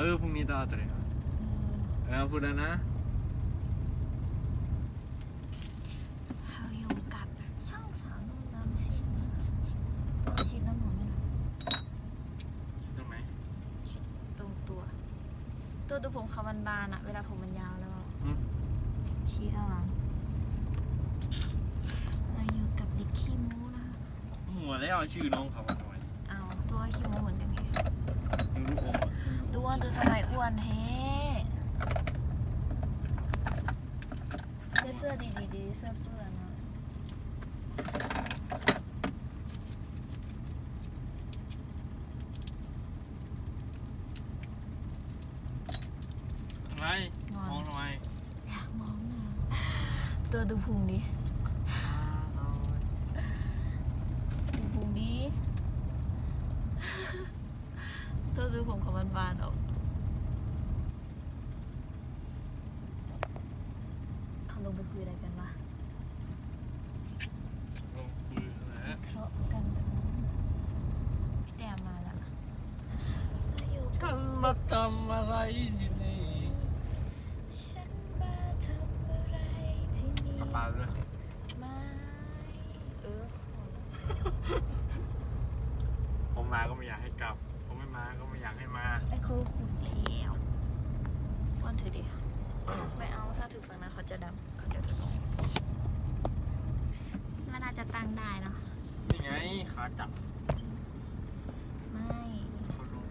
เออพรุ่งนี้ต่อตัวเลยเออพูดแล้วนะเฮาอยู่กับช่องสาวนุ่นน้ำสินตัวชิ้นน้ำหอมไหมล่ะตรงไหนตรงตัว ตัวตัวผมเขาบานๆอะเวลาผมมันยาวแล้วอะอืม ชี้ข้างหลังเราอยู่กับเด็กขี้โม้นะคะ หัวแล้วเอาชื่อน้องเขามาทำไมเอาตัวขี้โม้เหมือนกันไงมึงรู้อมอ่ะตัวตัวทำไมอ้วนเฮ้เสื้อดีดีๆดีเสื้อเปื้อนอะทำไมมองทำไมอยากมองหน่อยตัวดูพุงดิดูพุงดิ ตัวดูผมเขาบานๆออกเขาลงไป คุยอะไรกันวะลงคุยแล้วเคราะห์กันแบบพี่แต้มมาแล้วเราอยู่กักับนมาทำอะไรที่นี่ฉันมาทำอะไรที่นี่กระเป๋าด้วยไม่เออผมมาก็ไม่อยากให้กลับ ผมไม่มาก็ไม่อยากให้มาไอ้เขาขุดแล้วก้อนถือดิไม่เอาถ้าถือฝั่งนั้นเขาจะดำเขาจะถือลงมันน่าจะตั้งได้เนาะนี่ไงขาจับไม่ เขาลง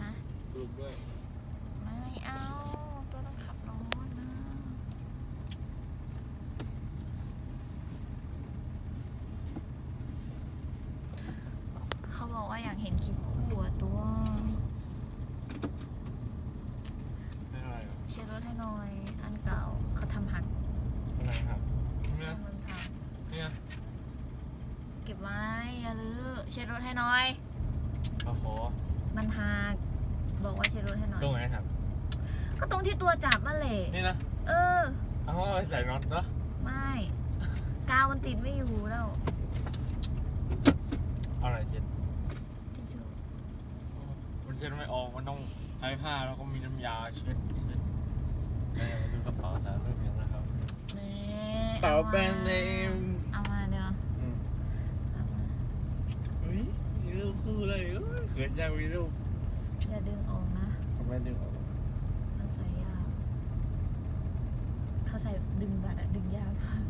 ฮะลูกด้วย ไม่เอา ตัวต้องขับรถนะเขาบอกว่าอยากเห็นคลิปคู่อะตัว ไม่อะไรหรอ เช็ดรถให้หน่อย อันเก่าเขาทำหัก อะไรครับเนี่ย มันพัง เนี่ย เก็บ ไว้อย่าลือเช็ดรถให้หน่อย เขาขอมันหักบอกว่าเช็ดรถให้หน่อย ตรงไหนครับ ก็ตรงที่ตัวจับมาเลยนี่นะเออ เอาไปใส่น็อตเนาะไม่ กาวมันติดไม่อยู่แล้วเอาอะไรเช็ดทิชชู่มันเช็ดไม่ออกมันต้องใช้ผ้าแล้วก็มีน้ำยาเช็ดเช็ดเดี๋ยวมาดูกระเป๋าแต่เรื่องยังนะครับ นี่กระเป๋าแบรนด์เนม เอามาเดี๋ยว อืม เอามา เฮ้ยมีรูปคู่เลยเอ้ยเขิ นยังมีรูปอย่าดึงออกนะ ทำไมดึงออกมันใส่ยากเขาใส่ดึงบัตรอะดึงยากมาก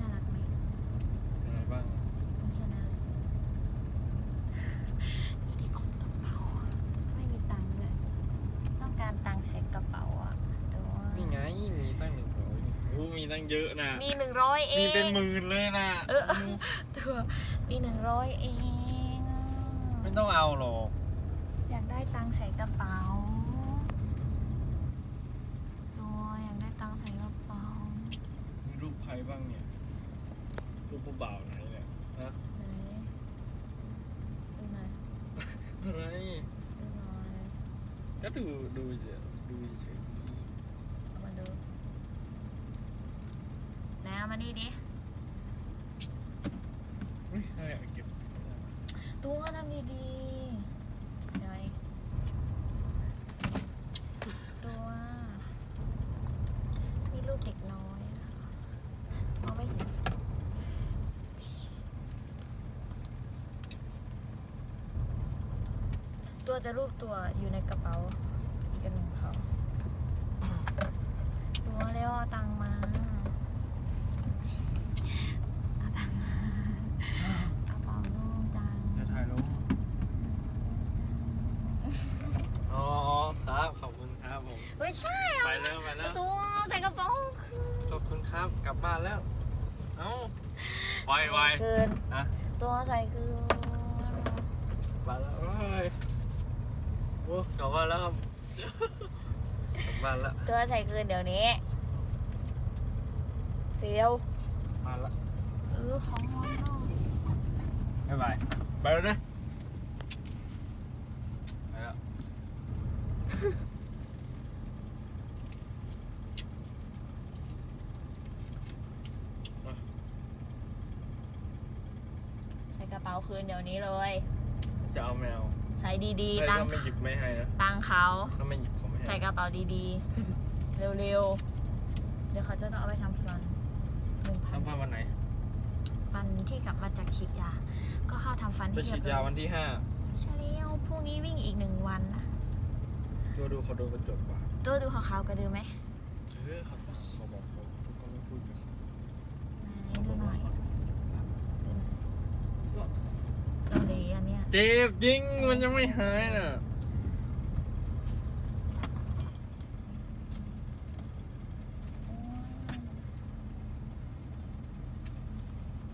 น่ารักไหมอะไรบ้างไม่ใช่น่ารักนี่ที่คนกระเป๋าอะไม่มีตังค์เลยต้องการตังค์ใช้กระเป๋าอะแต่ว่านี่ไงมีตั้งหนึ่งร้อยรู้มีตั้งเยอะนะมีหนึ่งร้อยเอง มีเป็นหมื่นเลยนะเออ ตัวมีหนึ่งร้อยเองอะไม่ ต้องเอาหรอก อยากได้ตังค์ใส่กระเป๋าตัวอยากได้ตังค์ใส่กระเป๋ามีรูปใครบ้างเนี่ย รูปผู้บ่าวไหนเนี่ยฮะไหนดูหน่อยอะไรดูหน่อยก็ดูดูเฉยดูเฉยเอามาดูไหนเอามานี่ดิ เฮ้ยอะไรอะเก็บ ตัวทำดีๆเดี๋ยวนี้ตัวมีลูกเด็กน้อยนะคะมองไม่เห็นตัวจะรูปตัวอยู่ในกระเป๋าอีกอันหนึ่งเขาตัวเรียกว่าตังมาตังค์มากระเป๋าลูกตังค์ จะถ่ายรูปอ๋อครับ ขอบคุณครับผม ไม่ใช่ ไป อะ แล้วไปแล้ว ตัวใส่กระเป๋าคือ ขอบคุณครับ กลับบ้านแล้ว เอ้าไวไว เกิ นนะตัวใส่คือมาแล้วเอ้ยโอ้กลับบ้านแล้วครับกลับบ้านแล้วตัวใส่คืนเดี๋ยวนี้เสียวมาแล้วเออของงอนเนาะบ๊ายบายไปแล้วนะไปแล้ว ใส่กระ เป๋าคืนเดี๋ยวนี้เลย จะเอาแมวใส่ดีถ้าๆตังไม่หยิบไม่ให้นะตังเขาถ้าไม่หยิบผมไม่ให้ใส่กระเป๋าดีๆ เร็วๆ เดี๋ยวเขาจะต้องเอาไปทำฟันหนึ่งพันทำฟันวันไหนฟันที่กลับมาจากฉีดยา ก็เข้าทำฟันไปที่เรีฉียดบยาร้อวัยนที่ห้าใช่แล้วพรุ่งนี้วิ่งอีกหนึ่งวันนะดูดูเขาดูกระจกป่ะตัวดูขาวๆกระดือไหมเออเขาเขาบอกเขาเขาก็ไม่พูดกับเขาไหนเขาบดูอกหน่ว่าอย เขา ดูหน่อยเกาหลีอัน เนี้ยเจ็บจริงมันยังไม่หายน่ะ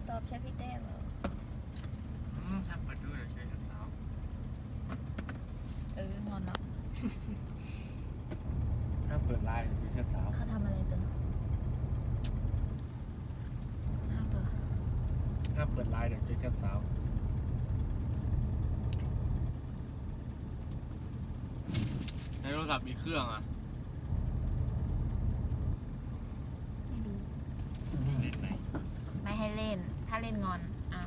ตอบใช้พี่เต้เหรออืมทำเปิดดูหน่อยใช่ไหมสาวเอองอนแล้วถ้าเปิดไลน์ใช่สาวเขาทำอะไรตัวห้ามตัวถ้าเปิดไลน์เดี๋ยวเจอแค่สาวใน โทรศัพท์มีเครื่องอะไม่ดูเล่นไหนไม่ให้เล่น ถ้าเล่นงอนอะ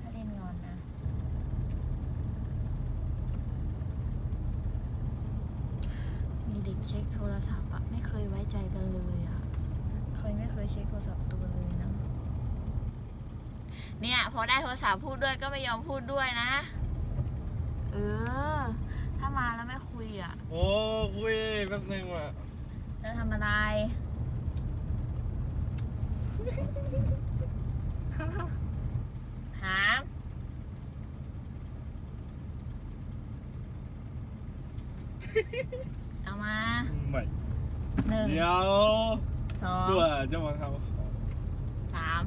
ถ้าเล่นงอนนะมีเด็กเช็คโทรศัพท์อะไม่เคยไว้ใจกันเลยอะเคยไม่เคยเช็คโทรศัพท์ตัวเลยนะ เนี่ย พอได้โทรศัพท์พูดด้วยก็ไม่ยอมพูดด้วยนะ เออ ถ้ามาแล้วไม่คุยอะโอ้คุยแป๊บนึงว่ะจะทำอะไร หามเอามาไม่หนึ่งเดี๋ยวสองตัวจะมาทำของ สาม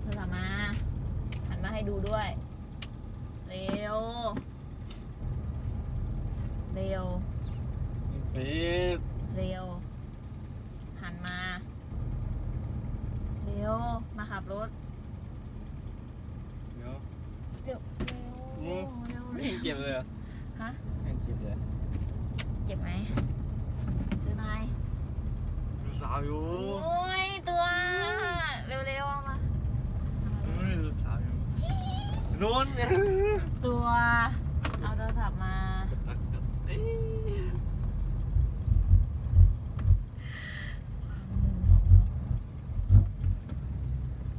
โทรศัพท์มา หันมา ให้ดูด้วย เร็ว เร็วปิดเร็ว หันมา เร็ว มาขับรถ เดี๋ยวเร็ว เร็วอืมเร็วไม่เร็เห็วนเจ็บเลยเหรอะฮะ ไม่เห็นเจ็บเลยเจ็บไหมดูหน่อยดูสาวอยู่ โอ้ยตัว เร็วๆเอามา เฮ้ยดูสาวอยู่โน้นเนี่ยตัว เอาโทรศัพท์มาเอ้ย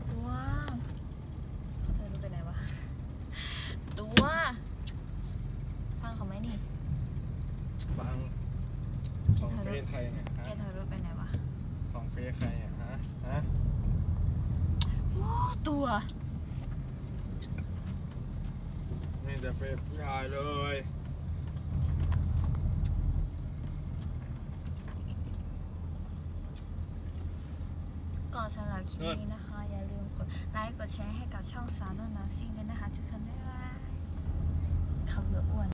ตัวเขาเธอรู้ไปไหนวะ ตัว ฟังเขาไหมนี่บังสองเฟซใครเนี่ยฮะแกเธอรู้ไปไหนวะสองเฟซใครเนี่ยฮะฮะ โอ้ตัว นี่ แต่เฟซผู้ชายเลยก่อนสำหรับคลิปนี้นะคะ อย่าลืมกดไลค์กดแชร์ให้กับช่องสาวโนนาซิงด้วยนะคะทุกคนบ๊ายบายเขาเหลืออ้วน